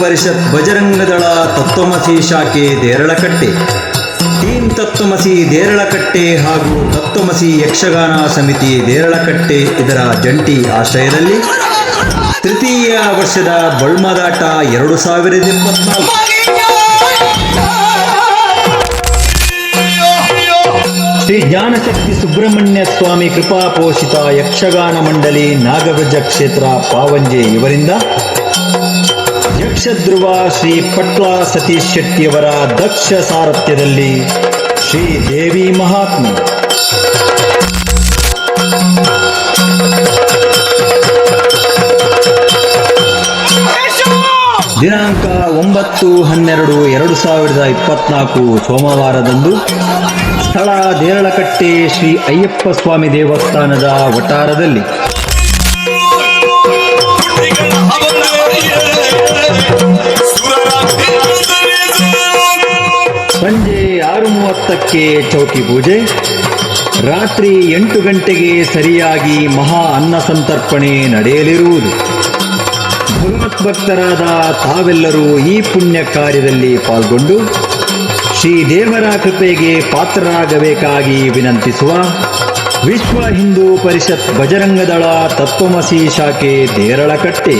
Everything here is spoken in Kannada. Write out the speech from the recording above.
ಪರಿಷತ್ ಬಜರಂಗದಳ ತತ್ವಮಸಿ ಶಾಖೆ ದೇರಳಕಟ್ಟೆ. ಟೀಮ್ ತತ್ವಮಸಿ ದೇರಳಕಟ್ಟೆ ಹಾಗೂ ತತ್ವಮಸಿ ಯಕ್ಷಗಾನ ಸಮಿತಿ ದೇರಳಕಟ್ಟೆ ಇದರ ಜಂಟಿ ಆಶ್ರಯದಲ್ಲಿ ತೃತೀಯ ವರ್ಷದ ಬಳ್ಮದಾಟ ಎರಡು ಸಾವಿರದ ಇಪ್ಪತ್ನಾಲ್ಕು. ಶ್ರೀ ಜ್ಞಾನಶಕ್ತಿ ಸುಬ್ರಹ್ಮಣ್ಯ ಸ್ವಾಮಿ ಕೃಪಾಪೋಷಿತ ಯಕ್ಷಗಾನ ಮಂಡಳಿ ನಾಗವಜ ಕ್ಷೇತ್ರ ಪಾವಂಜೆ ಇವರಿಂದ ಯಕ್ಷಧ್ರುವ ಶ್ರೀ ಪಟ್ಲ ಸತೀಶ್ ಶೆಟ್ಟಿಯವರ ದಕ್ಷ ಸಾರಥ್ಯದಲ್ಲಿ ಶ್ರೀ ದೇವಿ ಮಹಾತ್ಮ. ದಿನಾಂಕ ಒಂಬತ್ತು ಹನ್ನೆರಡು ಎರಡು ಸಾವಿರದ ಇಪ್ಪತ್ನಾಲ್ಕು ಸೋಮವಾರದಂದು ಸ್ಥಳ ದೇರಳಕಟ್ಟೆ ಶ್ರೀ ಅಯ್ಯಪ್ಪ ಸ್ವಾಮಿ ದೇವಸ್ಥಾನದ ವಟಾರದಲ್ಲಿ ಸಂಜೆ ಆರು ಮೂವತ್ತಕ್ಕೆ ಚೌಕಿ ಪೂಜೆ. ರಾತ್ರಿ ಎಂಟು ಗಂಟೆಗೆ ಸರಿಯಾಗಿ ಮಹಾ ಅನ್ನ ಸಂತರ್ಪಣೆ ನಡೆಯಲಿರುವುದು. ಭಗವತ್ ಭಕ್ತರಾದ ತಾವೆಲ್ಲರೂ ಈ ಪುಣ್ಯ ಕಾರ್ಯದಲ್ಲಿ ಪಾಲ್ಗೊಂಡು ಶ್ರೀ ದೇವರ ಕೃಪೆಗೆ ಪಾತ್ರರಾಗಬೇಕಾಗಿ ವಿನಂತಿಸುವ ವಿಶ್ವ ಹಿಂದೂ ಪರಿಷತ್ ಬಜರಂಗದಳ ತತ್ವಮಸಿ ಶಾಖೆ ದೇರಳಕಟ್ಟೆ.